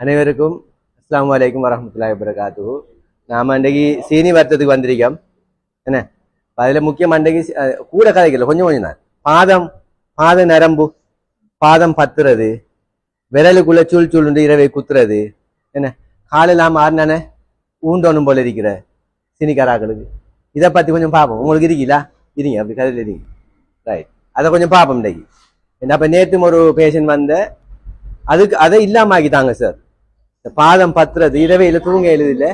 அனைவருக்கும் அஸ்லாம் வலைக்கும் வரமத்துல்லாஹ் வரகாத்து நாம் அன்றைக்கு சீனி வருத்தத்துக்கு வந்திருக்கோம். என்ன? அதில் முக்கியம் அன்றைக்கு கூட கதைக்கல கொஞ்சம் கொஞ்சம் தான். பாதம் பாத நரம்பு பாதம் பத்துறது விரலுக்குள்ள சுள் சுள்ளுண்டு இரவை குத்துறது என்ன? காலையில் ஆறுனானே ஊண்டோனும் போல இருக்கிற சினிக்காராக்களுக்கு. இதை பற்றி கொஞ்சம் பார்ப்போம். உங்களுக்கு இருக்கீங்களா? இருங்க அப்படி கதையில் இருங்க. ரைட் அதை கொஞ்சம் பார்ப்போம் இன்றைக்கு என்ன அப்போ நேற்றும் ஒரு பேஷண்ட் வந்த அதுக்கு அதை இல்லாம ஆக்கிட்டாங்க சார் இந்த பாதம் பத்துறது இரவையில தூங்க எழுதில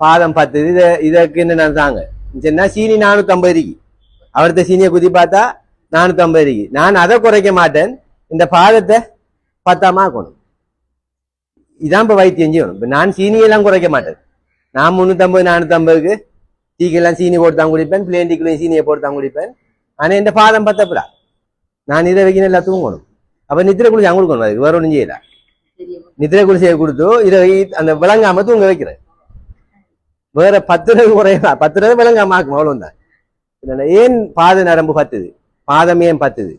பாதம் பத்துது இதை இதற்கு என்ன தாங்க சீனி நானூத்தம்பது இருக்கு அவர்த்த சீனியை குதி பார்த்தா நானூத்தி ஐம்பது இருக்கு நான் அதை குறைக்க மாட்டேன். இந்த பாதத்தை பத்தாமா ஆக்கணும். இதான் இப்ப வைத்தியம் செய்யணும். இப்ப நான் சீனியெல்லாம் குறைக்க மாட்டேன். நான் முன்னூத்தம்பது நானூத்தம்பதுக்கு டீக்கெல்லாம் சீனி போட்டு தான் குடிப்பேன். பிளேன் சீனியை போட்டு தான் குடிப்பேன். ஆனா இந்த பாதம் பத்தப்படா. நான் இதை வைக்கணும் எல்லாம் தூங்கணும். அப்ப நித்திர குளிச்சு கொடுக்கணும் அதுக்கு வேற ஒன்றும் செய்யலாம் நித்திரை குடிசையை கொடுத்து இதை அந்த விளங்காம தூங்க வைக்கிறேன். வேற பத்து ரூபா குறையா பத்து ரூபா விளங்காம ஆக்கும்? அவ்வளவுதான். ஏன் பாத நரம்பு பத்துது? பாதம் ஏன் பத்துது?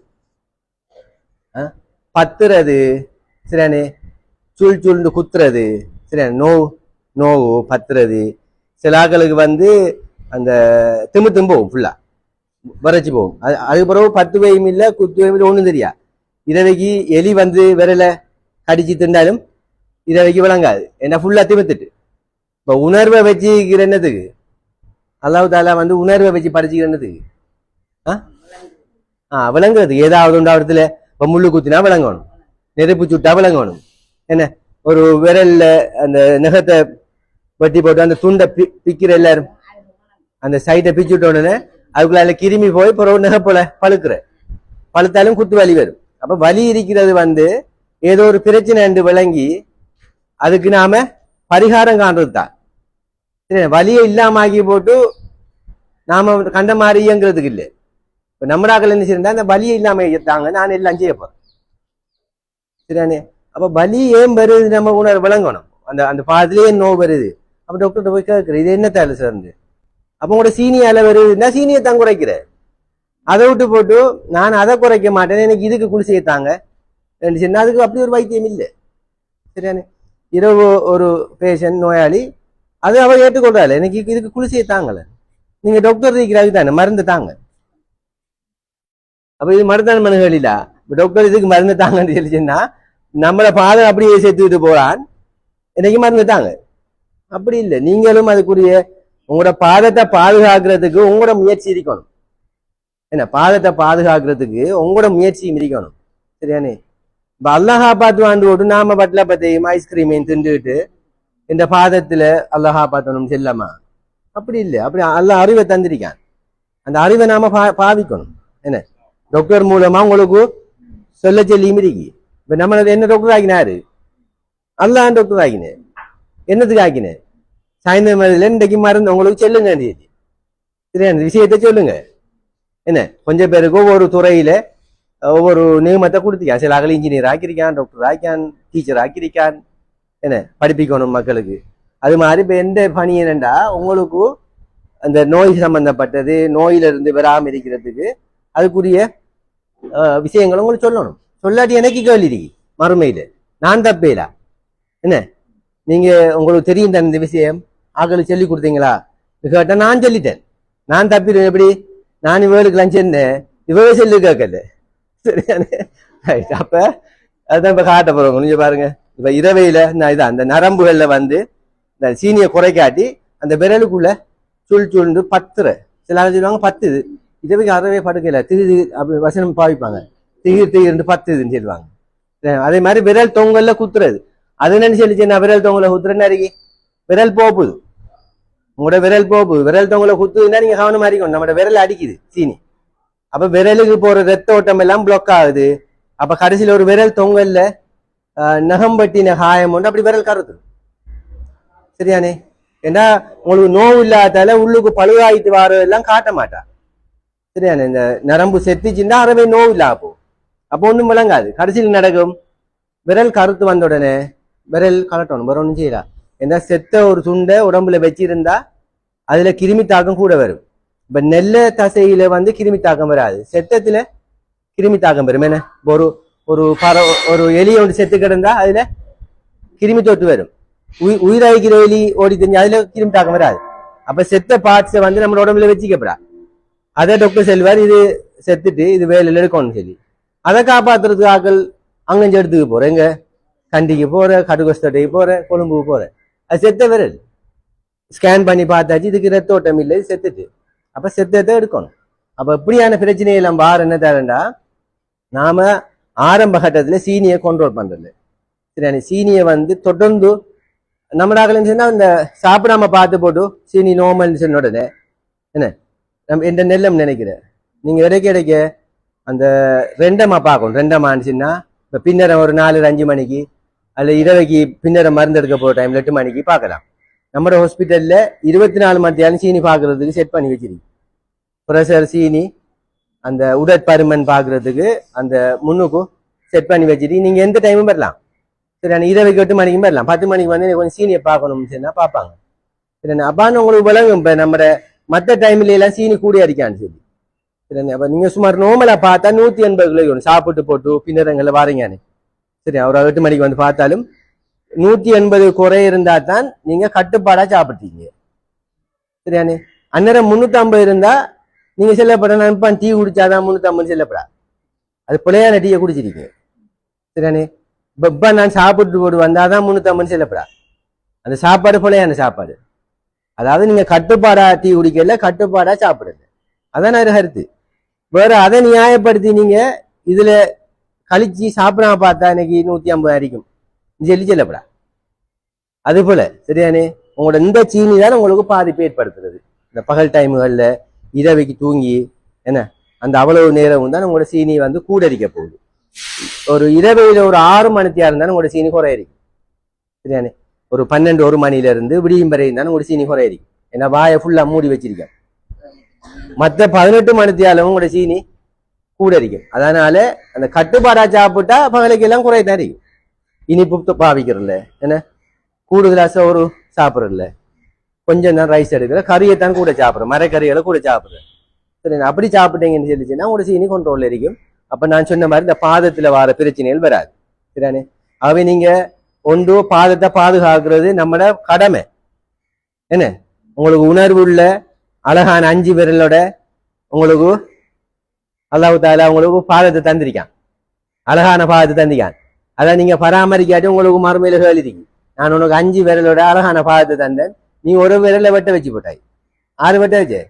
பத்துறது சரியானே சுள் சுள்னு குத்துறது சரியா நோவு நோவு பத்துறது. சிலாக்களுக்கு வந்து அந்த திம்பு திம்போகும் ஃபுல்லா வரைச்சி போகும். அது அதுக்கு பிறகு பத்து வயமும் இல்லை குத்து வயமும் இல்லை ஒன்றும் தெரியா இரவைக்கு எலி வந்து விரல கடிச்சு திண்டாலும் வைக்க விளங்காது. என்ன ஃபுல்லாக திமித்துட்டு. இப்போ உணர்வை வச்சுக்கிற என்னத்துக்கு? அல்லாஹ் தாலா வந்து உணர்வை வச்சு படிச்சுக்கிற என்னத்துக்கு? ஆ? ஆ விளங்குறது ஏதாவது உண்டா இடத்துல இப்போ முள்ளு குத்தினா விளங்கணும். நெருப்பு சுட்டா விளங்கணும். என்ன? ஒரு விரல்ல அந்த நகத்தை வெட்டி போட்டு அந்த துண்டை பி பிக்கிற எல்லாரும் அந்த சைட்டை பிச்சு விட்ட உடனே அதுக்குள்ள கிருமி போய் பிறகு நகை பழுக்கிற. பழுத்தாலும் குத்து வலி வரும். அப்போ வலி இருக்கிறது வந்து ஏதோ ஒரு பிரச்சனை என்று விளங்கி அதுக்கு நாம பரிகாரம் காண்றது தான் சரி வலியை இல்லாம ஆக்கி போட்டு நாம கண்ட மாதிரி இயங்குறதுக்கு இல்லை. இப்போ நம்மடாக்கள் என்ன செய்யறா அந்த வலியை இல்லாம தாங்க நான் எல்லாம் செய்ய போறேன். சரியானே அப்ப வலி ஏன் வருது நம்ம உணர் விளங்கணும். அந்த அந்த பாதத்திலேயே நோய் வருது? அப்ப டாக்டர் போய் கேட்குற இது என்ன தேவை சார் அப்ப உங்களோட சீனியால வருதுன்னா சீனியை தான் குறைக்கிற அதை விட்டு போட்டு நான் அதை குறைக்க மாட்டேன் எனக்கு இதுக்கு குளிசையை தாங்க. ரெண்டு சின்ன அதுக்கு அப்படி ஒரு வைத்தியம் இல்லை. சரியானே இரவு ஒரு பேஷண்ட் நோயாளி அது அவர் ஏற்றுக்கொள்றாள் எனக்கு இதுக்கு குளிசையை தாங்கல. நீங்க டாக்டர் இருக்கிறாங்க தானே மருந்து தாங்க. அப்ப இது மருந்தான மனுகளில இப்போ டாக்டர் இதுக்கு மருந்து தாங்கன்னு சொல்லிச்சுன்னா நம்மளை பாதம் அப்படியே சேர்த்துக்கிட்டு போறான் இன்னைக்கு மருந்து தாங்க. அப்படி இல்லை. நீங்களும் அதுக்குரிய உங்களோட பாதத்தை பாதுகாக்கிறதுக்கு உங்களோட முயற்சி இருக்கணும். என்ன பாதத்தை பாதுகாக்கிறதுக்கு உங்களோட முயற்சியும் இருக்கணும். சரியானே இப்போ அல்லாஹா பார்த்து வாண்டு போட்டு நாம பட்லப்பத்தையும் ஐஸ்கிரீமையும் தின்றுட்டு இந்த பாதத்துல அல்லாஹா பார்த்தனும் செல்லமா? அப்படி இல்லை. அப்படி அல்ல அறிவை தந்திருக்கான். அந்த அறிவை நாம பா- பாவிக்கணும். என்ன? டாக்டர் மூலமா உங்களுக்கு சொல்ல சொல்லியும் இருக்கு. இப்ப நம்மளது என்ன டாக்டர் ஆகினாரு அல்லாஹ் டாக்டர் ஆகினேன் என்னத்துக்கு ஆக்கினேன் சாயந்தரம் மதியில இன்றைக்கு மருந்து உங்களுக்கு சொல்லுங்க அன்றைக்கு. சரியா? அந்த விஷயத்தை சொல்லுங்க. என்ன? கொஞ்சம் பேருக்கு ஒவ்வொரு துறையில ஒவ்வொரு நியமத்தை கொடுத்திருக்கான் சில அகல இன்ஜினியர் ஆக்கியிருக்கான் டாக்டர் ஆக்கியான் டீச்சர் ஆக்கியிருக்கான். என்ன? படிப்பிக்கணும் மக்களுக்கு. அது மாதிரி இப்போ எந்த பணி என்னண்டா? உங்களுக்கு அந்த நோய் சம்பந்தப்பட்டது நோயிலிருந்து வராமல் இருக்கிறதுக்கு அதுக்குரிய விஷயங்களை உங்களுக்கு சொல்லணும். சொல்லாட்டி எனக்கு கேள்வி இருக்கு. மறுமையில். நான் தப்பேலா? என்ன? நீங்கள் உங்களுக்கு தெரியும் தானே இந்த விஷயம்? ஆக்களுக்கு சொல்லி கொடுத்தீங்களா? கேட்டால் நான் சொல்லிட்டேன். நான் தப்பிடுவேன் எப்படி? நான் இவளுக்கு சொன்னேன். இவ்வளோ சொல்லி கேட்கல. சரியானே. அப்ப அதுதான் இப்ப காட்ட போறோம். கொஞ்சம் பாருங்க. இப்ப இரவையில நான் இதான் அந்த நரம்புகள்ல வந்து இந்த சீனியை குறைக்காட்டி அந்த விரலுக்குள்ள சுள் சுள்ண்டு பத்துற. சில ஆள் சொல்லுவாங்க பத்துது. இரவைக்கு அறவே படுக்கல திரு அப்படி வசனம் பாவிப்பாங்க. திகிர் திகிர்னு பத்துதுன்னு சொல்லுவாங்க. அதே மாதிரி விரல் தொங்கல்ல குத்துறது. அது என்னன்னு சொல்லிச்சு நான் விரல் தொங்கல குத்துறேன்னு அறிக்கை விரல் போகுது. உங்களோட விரல் போகுது. விரல் தொங்கல குத்துதுன்னா நீங்க கவனமா இருக்கணும். நம்மளோட விரல் அடிக்குது சீனி. அப்ப விரலுக்கு போற ரத்த ஓட்டம் எல்லாம் பிளாக் ஆகுது. அப்ப கடைசியில ஒரு விரல் தொங்கல்ல நகம்பட்டின காயம் உண்டு. அப்படி விரல் கருத்து சரியானே? ஏன்னா உங்களுக்கு நோவு இல்லாதால உள்ளுக்கு பழுவாயிட்டு வரதெல்லாம் காட்ட மாட்டா. சரியானே? இந்த நரம்பு செத்துச்சுன்னா அறவே நோவு இல்லாம போகும். அப்போ ஒன்றும் விளங்காது. கடைசியில் நடக்கும்? விரல் கருத்து வந்த உடனே விரல் கலட்டணும். வேற ஒன்றும் செய்யலாம் ஏன்னா செத்த ஒரு துண்டை உடம்புல வச்சிருந்தா அதுல கிருமி தாக்கம் கூட வரும். இப்ப நெல்ல தசையில வந்து கிருமி தாக்கம் வராது. செத்தத்துல கிருமி தாக்கம் வரும். என்ன? ஒரு ஒரு பற ஒரு எலி ஒன்று செத்து கிடந்தா அதுல கிருமி தொட்டு வரும். உயிர் உயிராய்க்கிற எலி ஓடி தெரிஞ்சு அதுல கிருமி தாக்கம் வராது. அப்ப செத்த பார்ட்ஸை வந்து நம்ம உடம்புல வச்சுக்கப்படா அதை டாக்டர் செல்வார் இது செத்துட்டு இது வேலையில எடுக்கணும்னு சொல்லி. அதை காப்பாத்துறதுக்கு ஆக்கள் அங்கஞ்ச இடத்துக்கு போறேன் எங்க? கண்டிக்கு போற கடுகஸ்தட்டைக்கு போற கொழும்புக்கு போற. அது செத்த விரல். ஸ்கேன் பண்ணி பார்த்தாச்சு இதுக்கு ரத்த ஓட்டம் இல்லை செத்துட்டு. அப்ப சித்தத்தை எடுக்கணும். அப்ப இப்படியான பிரச்சனை வார் என்ன தரண்டா நாம ஆரம்ப கட்டத்துல சீனியை கண்ட்ரோல் பண்றது. சரி சீனியை வந்து தொடர்ந்து நம்மளாக சொன்னா இந்த சாப்பிடாம பார்த்து போட்டு சீனி நோமல்னு சொன்ன உடனே என்ன? நம்ம எந்த நெல்லம் நினைக்கிறேன் நீங்க இடைக்க இடைக்க அந்த ரெண்டமா பார்க்கணும். ரெண்டமானுச்சுன்னா இப்ப பின்னரம் ஒரு நாலு அஞ்சு மணிக்கு அல்ல இரவைக்கு பின்னரம் மருந்து எடுக்க போற டைம்ல எட்டு மணிக்கு பார்க்கலாம். நம்ம ஹாஸ்பிட்டலில் இருபத்தி நாலு மணி நேரம் சீனி பார்க்கறதுக்கு செட் பண்ணி வச்சிருக்கு ப்ரெஷர் சீனி அந்த உடற்பருமன் பார்க்கறதுக்கு அந்த முன்னுக்கும் செட் பண்ணி வச்சுட்டு நீங்கள் எந்த டைமும் வரலாம் சரி நான் எட்டு மணிக்கும் வரலாம் பத்து மணிக்கு வந்து எனக்கு கொஞ்சம் சீனியை பார்க்கணும்னு சொன்னால் பார்ப்பாங்க சரிண்ணா அப்பான்னு உங்களுக்கு விளங்கும் இப்போ நம்ம மற்ற டைம்ல எல்லாம் சீனி கூட அடிக்கான்னு சொல்லி சரிண்ணா அப்போ நீங்கள் சுமார் நோமலாக பார்த்தா நூற்றி எண்பது கிலோ சாப்பிட்டு போட்டு பின்னரங்களில் வரீங்கன்னு சரி அவர் எட்டு மணிக்கு வந்து பார்த்தாலும் நூத்தி எண்பது குறை இருந்தா தான் நீங்க கட்டுப்பாடா சாப்பிட்டீங்க சரியானே? அந்நேரம் முன்னூத்தி ஐம்பது இருந்தா நீங்க செல்லப்பட நான் டீ குடிச்சாதான் முன்னூத்தி ஐம்பது செல்லப்படா. அது பிள்ளையான டீயை குடிச்சிருக்கீங்க சரியானே? பெப்பா நான் சாப்பிட்டு போடு வந்தாதான் முன்னூத்தி ஐம்பது செல்லப்படா. அந்த சாப்பாடு பிள்ளையான சாப்பாடு. அதாவது நீங்க கட்டுப்பாடா டீ குடிக்கல கட்டுப்பாடா சாப்பிடுங்க அதான் ஒரு கருத்து. வேற அதை நியாயப்படுத்தி நீங்க இதுல கழிச்சு சாப்பிடாம பார்த்தா இன்னைக்கு நூத்தி ஐம்பது அடிக்கும். சொல்லி செல்லப்படா அது போல சரியானே? உங்களோட இந்த சீனி தான் உங்களுக்கு பாதிப்பு ஏற்படுத்துறது. இந்த பகல் டைமுகள்ல இரவைக்கு தூங்கி என்ன? அந்த அவ்வளவு நேரம் தான் உங்களோட சீனி வந்து கூடரிக்க போகுது. ஒரு இரவையில ஒரு ஆறு மணித்தியா இருந்தாலும் உங்களோட சீனி குறையறிக்கும் சரியானே? ஒரு பன்னெண்டு ஒரு மணில இருந்து விடியும் வரை இருந்தாலும் உங்களோட சீனி குறையறிக்கும் ஏன்னா வாயை ஃபுல்லா மூடி வச்சிருக்கேன். மற்ற பதினெட்டு மணித்தியாலும் உங்களோட சீனி கூட இருக்கும் அதனால அந்த கட்டுப்பாடா சாப்பிட்டா பகலைக்கெல்லாம் குறையத்தான் இருக்கும் இனிப்பு பாவிக்கிறல என்ன? கூடுதலா சோறு சாப்பிட்றல கொஞ்சம் தான் ரைஸ் எடுக்கிற கறியை தான் கூட சாப்பிட்றேன். மரக்கறிகளை கூட சாப்பிட்றேன். சரி அப்படி சாப்பிட்டீங்கன்னு சொல்லிச்சுன்னா உங்களோட சீனி கண்ட்ரோல்ல இருக்கும் அப்ப நான் சொன்ன மாதிரி இந்த பாதத்துல வர பிரச்சனைகள் வராது. சரியானே அவை நீங்க ஒன்று பாதத்தை பாதுகாக்கிறது நம்மளோட கடமை. என்ன? உங்களுக்கு உணர்வு உள்ள அழகான அஞ்சு விரலோட உங்களுக்கு அல்லாஹ் தாலா உங்களுக்கு பாதத்தை தந்திருக்கான். அழகான பாதத்தை தந்திருக்கான். அதை நீங்க பராமரிக்காட்டி உங்களுக்கு மறுமையில எழுதிக்கு நான் உனக்கு அஞ்சு விரலோட அழகான பாதத்தை தந்தேன். நீ ஒரு விரல வெட்ட வச்சு போட்டாய். ஆறு வெட்ட வச்சு?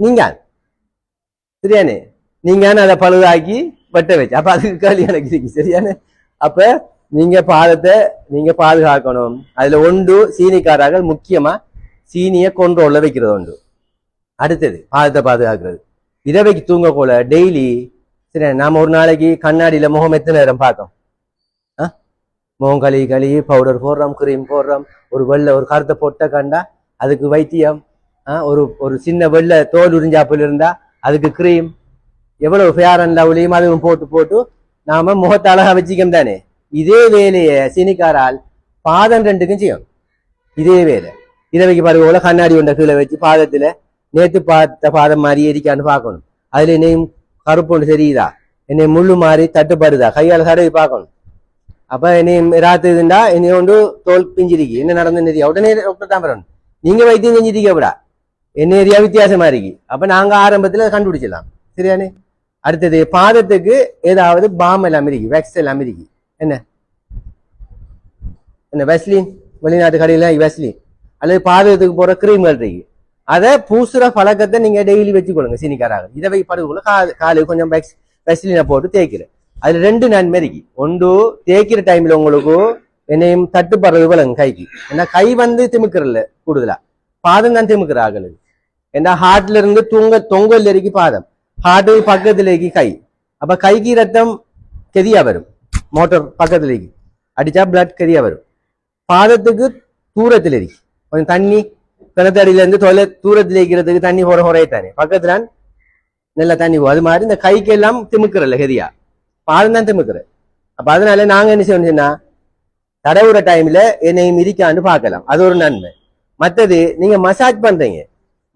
நீங்க சரியானே? நீங்க அதை பழுதாக்கி வெட்ட வச்சு. அப்ப அதுக்கு கேள்வி எனக்கு சரியானே? அப்ப நீங்க பாதத்தை நீங்க பாதுகாக்கணும். அதுல ஒன்று சீனிக்காரர்கள் முக்கியமா சீனியை கொண்டோல்ல வைக்கிறது உண்டு. அடுத்தது பாதத்தை பாதுகாக்கிறது. இரவைக்கு தூங்க போல டெய்லி சரி நாம ஒரு நாளைக்கு கண்ணாடியில முகம் எத்தனை நேரம் பார்த்தோம் முகம் கழுவி கழுவி பவுடர் போடுறோம் கிரீம் போடுறோம் ஒரு வெள்ளை ஒரு கருத்தை பொட்டை கண்டா அதுக்கு வைத்தியம் ஒரு ஒரு சின்ன வெள்ளை தோல் உறிஞ்சாப்பில் இருந்தா அதுக்கு கிரீம் எவ்வளவு ஃபேர் அண்ட் லவ்லியும் அதுவும் போட்டு போட்டு நாம முகத்தை அழகா வச்சுக்கோம் தானே இதே வேலையை சினிக்காரால் பாதம் ரெண்டுக்கும் செய்யும் இதே வேலை இரவைக்கு பாருங்க போல கண்ணாடி ஒன்றை கீழே வச்சு பாதத்துல நேத்து பார்த்த பாதம் மாதிரி எரிக்கான்னு பார்க்கணும் அதுல என்னையும் கருப்பு ஒன்று தெரியுதா என்னை முள்ளு மாதிரி தட்டுப்படுதா கையால தடவி பார்க்கணும் அப்ப ராத்து இதுண்டா இனி கொண்டு தோல் பிஞ்சிருக்கு என்ன நடந்துன்னு உடனே டாக்டர் தான் வரணும் நீங்க வைத்தியம் செஞ்சிருக்கப்படா என்ன ஏரியா வித்தியாசமா இருக்கு அப்ப நாங்க ஆரம்பத்துல கண்டுபிடிச்சிடலாம் சரியானே அடுத்தது பாதத்துக்கு ஏதாவது பாம் எல்லாம் இருக்கு வேக்ஸ் எல்லாம் இருக்கு என்ன என்ன வெஸ்லின் வெளிநாட்டு கடையில வெஸ்லின் அல்லது பாதத்துக்கு போற கிரீம்கள் இருக்கு அதை பூசுற பழக்கத்தை நீங்க டெய்லி வச்சுக்கொள்ளுங்க சீனிக்காராக இதை வை படுக்குள்ள காலு காலு கொஞ்சம் வெக்ஸ் வெஸ்லினை போட்டு தேய்க்கிறேன் அதுல ரெண்டு நன்மை இருக்கு ஒன்று தேய்க்கிற டைம்ல உங்களுக்கு என்னையும் தட்டுப்படுறது விலங்கு கைக்கு. ஏன்னா கை வந்து திமுக்கிறல்ல கூடுதலா. பாதம் தான் திமுக்கிற ஆகளுக்கு ஏன்னா ஹார்ட்ல இருந்து தூங்க தொங்கல் இருக்கு பாதம். ஹார்ட் பக்கத்துல இருக்கு கை. அப்ப கைக்கு ரத்தம் கெதியா வரும். மோட்டர் பக்கத்துல இருக்கு அடிச்சா பிளட் கெதியா வரும். பாதத்துக்கு தூரத்துல இருக்கு கொஞ்சம் தண்ணி கிணத்தடியில இருந்து தொலை தூரத்துல இருக்கிறதுக்கு தண்ணி ஹொர ஹொரையே தானே பக்கத்துல நல்லா தண்ணி போகும். அது மாதிரி இந்த கைக்கு எல்லாம் திமுக்கிறல்ல கெதியா. பாதம் தான் திமுக்கிற அப்ப அதனால நாங்க என்ன செய்யணும்னா தடவுற டைம்ல என்னையும் மிதிக்கான்னு பார்க்கலாம். அது ஒரு நன்மை. மத்தது நீங்க மசாஜ் பண்றீங்க.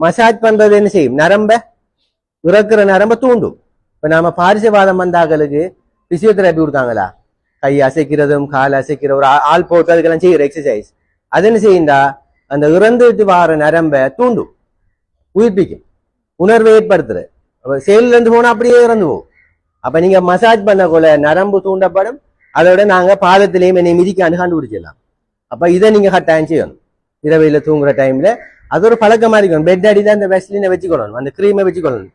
மசாஜ் பண்றது என்ன செய்யும்? நரம்ப இறக்குற நரம்ப தூண்டும். இப்ப நாம பாரிசவாதம் வந்தாக்களுக்கு பிசியோதெரப்பி கொடுத்தாங்களா? கை அசைக்கிறதும் கால் அசைக்கிற ஒரு ஆள் போட்டு அதுக்கெல்லாம் செய்யற எக்ஸசைஸ் அது என்ன செய்யுண்டா அந்த இறந்துட்டு வார நரம்ப தூண்டும். உயிர்ப்பிக்கும். உணர்வை ஏற்படுத்துறது அப்ப செயல்ல இருந்து போனா அப்படியே இறந்து போகும். அப்ப நீங்க மசாஜ் பண்ணக்குள்ள நரம்பு தூண்டப்படும். அதோட நாங்க பாதத்திலையும் என்னை மிதிக்கான்னு கண்டுபிடிச்சிடலாம். அப்ப இதை நீங்க கட்டாயம் செய்யணும். இரவையில தூங்குற டைம்ல அது ஒரு பழக்கமா இருக்கும் பெட் அடி தான் இந்த வெஸ்லினை வச்சுக்கொள்ளணும். அந்த க்ரீமை வச்சுக்கொள்ளணும்.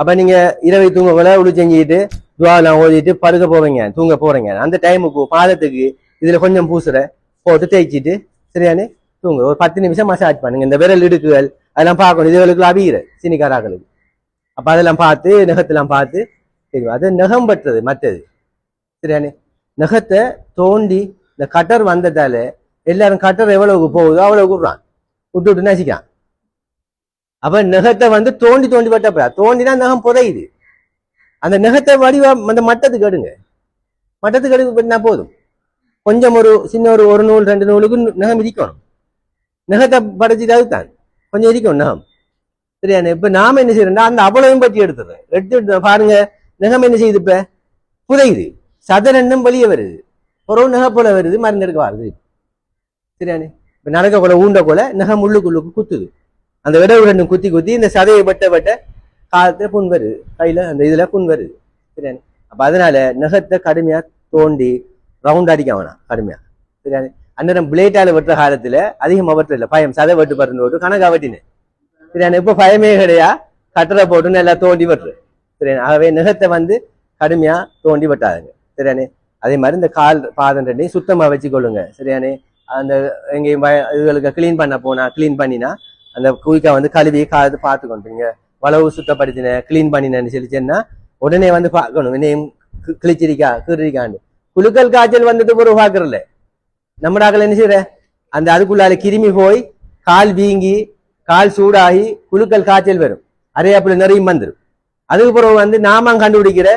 அப்ப நீங்க இரவை தூங்கக்குள்ள உழு செஞ்சுட்டு துவாலாம் ஓதிட்டு படுக்க போவீங்க தூங்க போறீங்க. அந்த டைமுக்கு பாதத்துக்கு இதுல கொஞ்சம் பூசுற போட்டு தேய்ச்சிட்டு சரியானே தூங்க. ஒரு பத்து நிமிஷம் மசாஜ் பண்ணுங்க. இந்த விரல் இடுக்குகள் அதெல்லாம் பார்க்கணும். இதுகளுக்கு அபிகிற சினிக்காராக்களுக்கு. அப்ப அதெல்லாம் பார்த்து நகத்தெல்லாம் பார்த்து தெரியும். அது நகம் பற்றது மற்றது. சரியானே? நகத்தை தோண்டி இந்த கட்டர் வந்ததால எல்லாரும் கட்டர் எவ்வளவுக்கு போகுதோ அவ்வளவு கூப்பிடுறான் விட்டு விட்டு நசிக்கான் அப்ப நகத்தை வந்து தோண்டி தோண்டி வெட்டப்படா தோண்டினா நகம் புதையுது. அந்த நகத்தை வடிவா அந்த மட்டத்துக்கு எடுங்க. மட்டத்துக்கு எடுக்க பண்ணா போதும். கொஞ்சம் ஒரு சின்ன ஒரு ஒரு நூல் ரெண்டு நூலுக்கு நகம் இருக்கணும் நகத்தை படைச்சிட்டு அதுதான் கொஞ்சம் இருக்கணும் நகம். சரியான? இப்ப நாம என்ன செய்யறோம்னா அந்த அவ்வளவையும் பற்றி எடுத்துறேன் எடுத்து பாருங்க. நகம் என்ன செய்யுது இப்ப? புதையுது. சதரெண்ணம் வெளியே வருது ஒரு நகை போல வருது மருந்து எடுக்க வருது. சரியானே? இப்ப நடக்க கொலை ஊண்ட கொலை நகம் உள்ளுக்குள்ளுக்கு குத்துது. அந்த விடவு ரெண்டும் குத்தி குத்தி இந்த சதையை வெட்ட வெட்ட காலத்துல புண் வருது. கையில அந்த இதுல புண் வருது. சரியானே? அப்ப அதனால நகத்தை கடுமையா தோண்டி ரவுண்ட் அடிக்க வேணாம் கடுமையா. சரியானே? அந்நேரம் பிளேட்டால வெட்டுற காலத்துல அதிகமா வெட்டுறது இல்லை. பயம் சதை வெட்டு பருந்து போட்டு கணக்கா வெட்டினேன். சரியான? இப்ப பயமே கிடையா? கட்டரை போட்டுன்னு நல்லா தோண்டி வெட்டுறேன். சரியான ஆகவே நிகத்தை வந்து கடுமையா தோண்டி விட்டாதுங்க. சரியானே? அதே மாதிரி இந்த கால் பாதம் ரெண்டையும் சுத்தமா வச்சுக்கொள்ளுங்க. சரியானே? அந்த எங்கேயும் வய- இதுகளுக்கு கிளீன் பண்ண போனா கிளீன் பண்ணினா அந்த குயிக்கா வந்து கழுவி காது பார்த்து கொண்டுங்க வளவு சுத்தப்படுத்தின கிளீன் பண்ணினேன்னு சொல்லிச்சேன்னா உடனே வந்து பார்க்கணும். இன்னையும் கிழிச்சிருக்கா கீறிக்காண்டு குழுக்கள் காய்ச்சல் வந்துட்டு பிறகு பார்க்கறல நம்ம டாக்கள் என்ன செய்யற? அந்த அதுக்குள்ளால கிருமி போய் கால் வீங்கி கால் சூடாகி குழுக்கள் காய்ச்சல் வரும். அரையாப்புல நிறைய வந்துடும் அதுக்கு பிறகு வந்து நாம கண்டுபிடிக்கிற?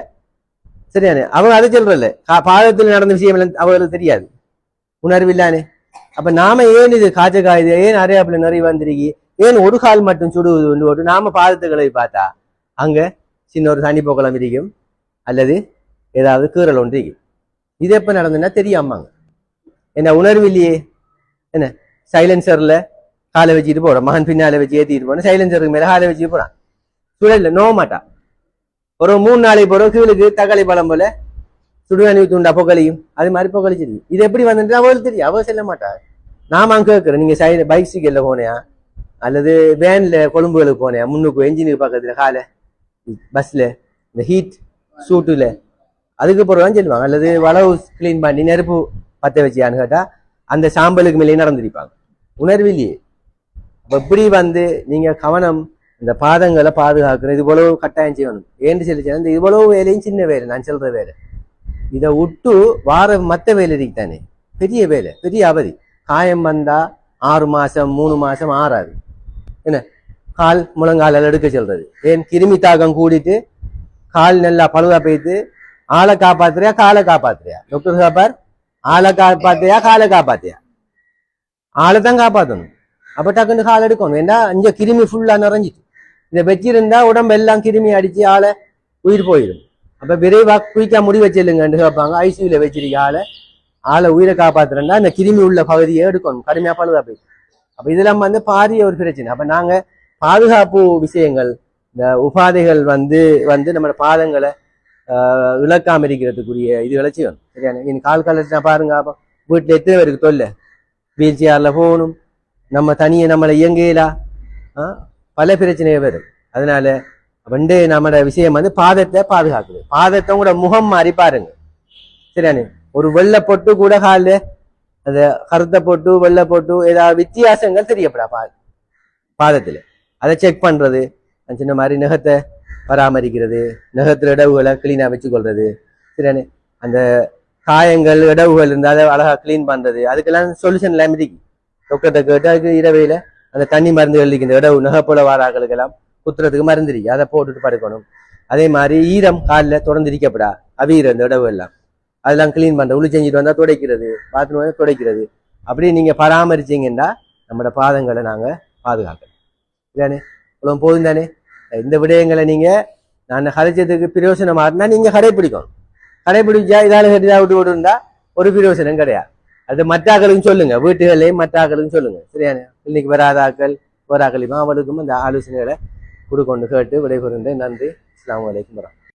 சரியானே அவங்க அதை சொல்றல கா- பாதத்தில் நடந்த விஷயம் எல்லாம் அவங்களுக்கு தெரியாது. உணர்வு இல்லானே. அப்ப நாம ஏன் இது காய்ச்ச காயுது? ஏன் அரையாப்புல நிறைய வந்திருக்கி? ஏன் ஒரு கால் மட்டும் சுடுவது போட்டு நாம பாதத்துக்களை பார்த்தா அங்க சின்ன ஒரு தனி போக்கலாம் இருக்கும் அல்லது ஏதாவது கீறல் ஒன்று இருக்கும் இது எப்ப நடந்ததுன்னா தெரியாமாங்க என்ன உணர்வு இல்லையே. என்ன சைலன்சர்ல காலை வச்சுட்டு போறோம். மகன் பின்னால வச்சு ஏத்திட்டு போனேன் சைலன்சருக்கு மேல காலை வச்சுட்டு போறான். சுழல்ல நோக மாட்டான் ஒரு மூணு நாளைக்கு போகிறோம் கீழுக்கு தக்காளி பழம் போல. சுடுதண்ணி தூண்டா புகழையும். அது மாதிரி பொங்கலிச்சிருக்கு இது எப்படி வந்துட்டு அவளுக்கு தெரியும். அவள் செல்ல மாட்டா. நாம அங்கே கேட்குறேன் நீங்கள் சைடு பைக் சைக்கிள்ல போனியா? அல்லது வேனில் கொழும்புகளுக்கு போனியா? முன்னுக்கு என்ஜினுக்கு பக்கத்தில் காலை பஸ்ஸில் இந்த ஹீட் சூட்டில் அதுக்கு பிறகு சொல்லுவாங்க. அல்லது வளவு கிளீன் பண்ணி நெருப்பு பற்ற வச்சியான்னு கேட்டால் அந்த சாம்பலுக்கு மேலேயே நடந்திருப்பாங்க. உணர்வில்லையே இப்போ இப்படி வந்து நீங்கள் கவனம் இந்த பாதங்களை பாதுகாக்கணும் இது இவ்வளவு கட்டாயம் செய்யணும் ஏன்னு சொல்லி இந்த இவ்வளவு வேலையும் சின்ன வேலை நான் சொல்ற வேலை இதை விட்டு வார மத்த வேலை இருக்கு தானே பெரிய வேலை பெரிய அவதி காயம் வந்தா ஆறு மாசம் மூணு மாசம் ஆறாது என்ன கால் முழங்கால எடுக்க சொல்றது ஏன் கிருமி தாக்கம் கூடிட்டு கால் நல்லா பழுதா போயிட்டு ஆளை காப்பாத்துறியா காலை காப்பாத்துறியா டாக்டர் காப்பார் ஆளை காப்பாத்தியா காலை காப்பாத்தியா ஆளை தான் காப்பாத்தணும் அப்ப டக்குன்னு கால் எடுக்கணும் ஏன்னா இங்க கிருமி ஃபுல்லா நிறைஞ்சிட்டு இதை வச்சிருந்தா உடம்பு எல்லாம் கிருமி அடிச்சு ஆளை உயிர் போயிடும். அப்ப விரைவாக குயிக்கா முடி வச்சிருங்கன்னு கேட்பாங்க ஐசியூல வச்சிருக்க ஆளை ஆளை உயிரை காப்பாத்துறேன்னா இந்த கிருமி உள்ள பகுதியை எடுக்கணும். கடுமையா பழுதா போய் அப்ப இதெல்லாம் வந்து பாரிய ஒரு பிரச்சனை. அப்ப நாங்க பாதுகாப்பு விஷயங்கள் இந்த உபாதைகள் வந்து வந்து நம்ம பாதங்களை ஆஹ், இழக்காம இருக்கிறதுக்குரிய இதுகளை செய்யணும். சரியான? இனி கால் காலத்துல பாருங்க அப்போ வீட்டுல எத்தனை பேருக்கு தொல்லை? வீல் போகணும். நம்ம தனியை நம்மளை இயங்கலாம் பல பிரச்சனைகள் வரும். அதனால வந்து நம்மளோட விஷயம் வந்து பாதத்தை பாதுகாக்குது. பாதத்தை கூட முகம் மாறி பாருங்க. சரியானே? ஒரு வெள்ளை பொட்டு கூட காலில் அந்த கருத்தை போட்டு வெள்ளை போட்டு ஏதாவது வித்தியாசங்கள் தெரியப்படா பா பாதத்தில். அதை செக் பண்றது அந்த சின்ன மாதிரி நகத்தை பராமரிக்கிறது நகத்துல இடவுகளை கிளீனாக வச்சுக்கொள்றது. சரியானே? அந்த காயங்கள் இடவுகள் இருந்தால் அதை அழகாக க்ளீன் பண்ணுறது அதுக்கெல்லாம் சொல்யூஷன் எல்லாம் இருக்கு டாக்டர்கிட்ட கேட்டு அதுக்கு இரவையில் அந்த தண்ணி மருந்து இருக்கு இந்த இடவு நகை போல வாராக்களுக்கெல்லாம் குத்துறதுக்கு மருந்து அதை போட்டுட்டு படுக்கணும். அதே மாதிரி ஈரம் காலில் தொடர்ந்து இருக்கப்படா அவியிற இந்த இடவு எல்லாம். அதெல்லாம் க்ளீன் பண்ற. உளி செஞ்சுட்டு வந்தால் துடைக்கிறது. பாத்ரூம் வந்து துடைக்கிறது. அப்படி நீங்கள் பராமரிச்சீங்கன்னா நம்மளோட பாதங்களை நாங்கள் பாதுகாக்கணும் இதானே? இவ்வளோ போதும் தானே? இந்த விடயங்களை நீங்கள் நான் கதைச்சதுக்கு பிரயோசனமா இருந்தா நீங்க கடைபிடிக்கணும் கடைபிடிச்சா இதால சரியா விட்டு விட்டுருந்தா ஒரு பிரயோசனம் கிடையாது. அது மற்றாக்களும் சொல்லுங்க. வீட்டுகளையும் மற்றாக்களும் சொல்லுங்க. சரியான? இன்னைக்கு வராதாக்கள் வராக்களும் அவளுக்கும் அந்த ஆலோசனைகளை கொடுக்கொண்டு கேட்டு விடைபெறுகின்றேன் நன்றி. அஸ்லாம் அலைக்கும் வரஹ்மத்துல்லாஹி.